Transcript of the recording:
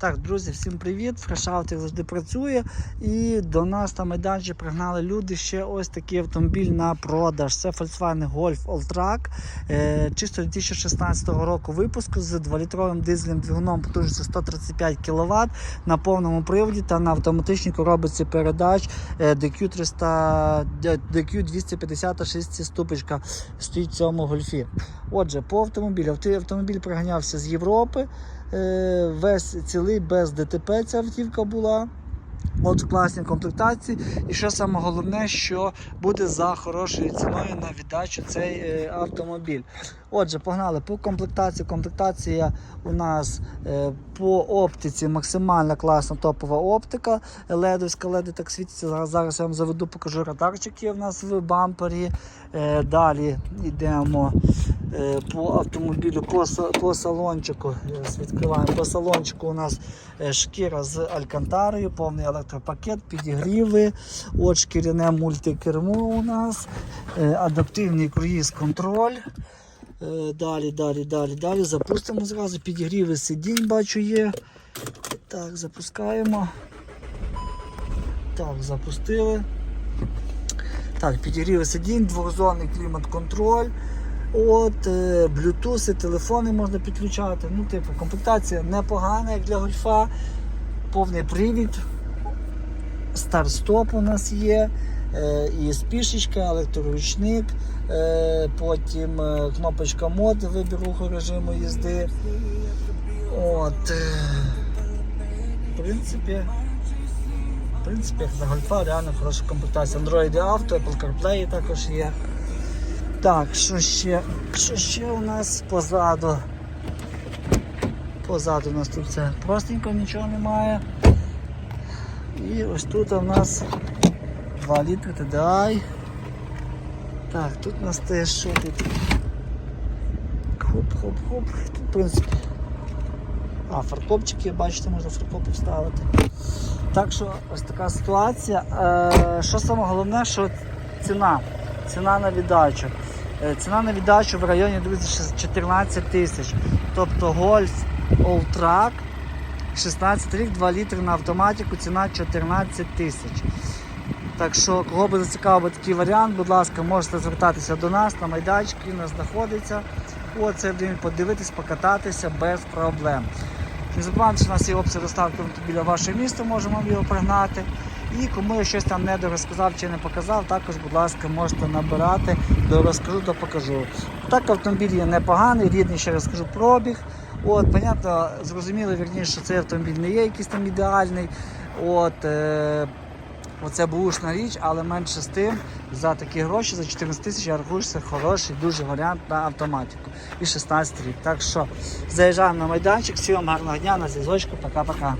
Так, друзі, всім привіт! Фрешаут завжди працює. І до нас на майданчик пригнали люди ще ось такий автомобіль на продаж. Це Volkswagen Golf Alltrack, е, чисто 2016 року випуску з 2-літровим дизельним двигуном потужністю 135 кВт на повному приводі та на автоматичній коробці передач DQ 300 DQ 250 6 ступочка стоїть в цьому гольфі. Отже, по автомобілю. Авто- Автомобіль приганявся з Європи. Е, Весь цілий без ДТП ця автівка була. От в класній комплектації. І що саме головне, що буде за хорошою ціною на віддачу цей е, автомобіль. Отже, погнали по комплектації. Комплектація у нас е, по оптиці максимально класна топова оптика. Ледовська леди так світиться. Зараз, я вам заведу, покажу радарчик є в нас в бампері. Е, далі йдемо по автомобілю, по, по салончику. Відкриваємо по салончику у нас е, шкіра з алькантарою, повний електропакет, підігріви, шкіряне мультикермо у нас, е, адаптивний круїз-контроль. Е, Далі, далі, далі, далі. Запустимо зразу. Підігріви сидінь, бачу, є. Так, запускаємо. Так, запустили. Так, підігріви сидінь, двохзонний клімат-контроль. От, е, Bluetooth, телефони можна підключати. Ну, типу, комплектація непогана, як для гольфа. Повний привід. Старт-стоп у нас є. Е, і спішечка, електроручник, е, потім е, кнопочка мод, вибір режиму їзди. От, е, в принципі, в принципі, для гольфа реально хороша комплектація. Android Auto, Apple CarPlay також є. Так, що ще? Що ще у нас позаду? Позаду у нас тут все простенько, нічого немає. І ось тут у нас 2 літри TDI. Так, тут у нас теж що тут? Хоп-хоп-хоп. Тут, в принципі. А, фаркопчики, бачите, можна фаркопи вставити. Так що ось така ситуація. Е, що саме головне, що ціна. Ціна на віддачу. Е, ціна на віддачу в районі друзі, 14 тисяч. Тобто Golf Alltrack 16 рік, 2 літри на автоматику, ціна 14 тисяч. Так що, кого би зацікавив такий варіант, будь ласка, можете звертатися до нас на майданчик, він нас знаходиться. Оце він подивитись, покататися без проблем. Не забувайте, що у нас є опція доставки біля ваше місто, можемо його пригнати. І кому я щось там не дорозказав чи не показав, також, будь ласка, можете набирати, дорозкажу, то покажу. Так, автомобіль є непоганий, рідний, ще раз скажу, пробіг. От, понятно, зрозуміло, вірніше, що цей автомобіль не є якийсь там ідеальний. От, е, Оце бушна річ, але менше з тим, за такі гроші, за 14 тисяч, я рахую, це хороший дуже варіант на автоматику. І 16 рік. Так що заїжджаємо на майданчик, всім вам гарного дня, на зв'язочку, пока-пока.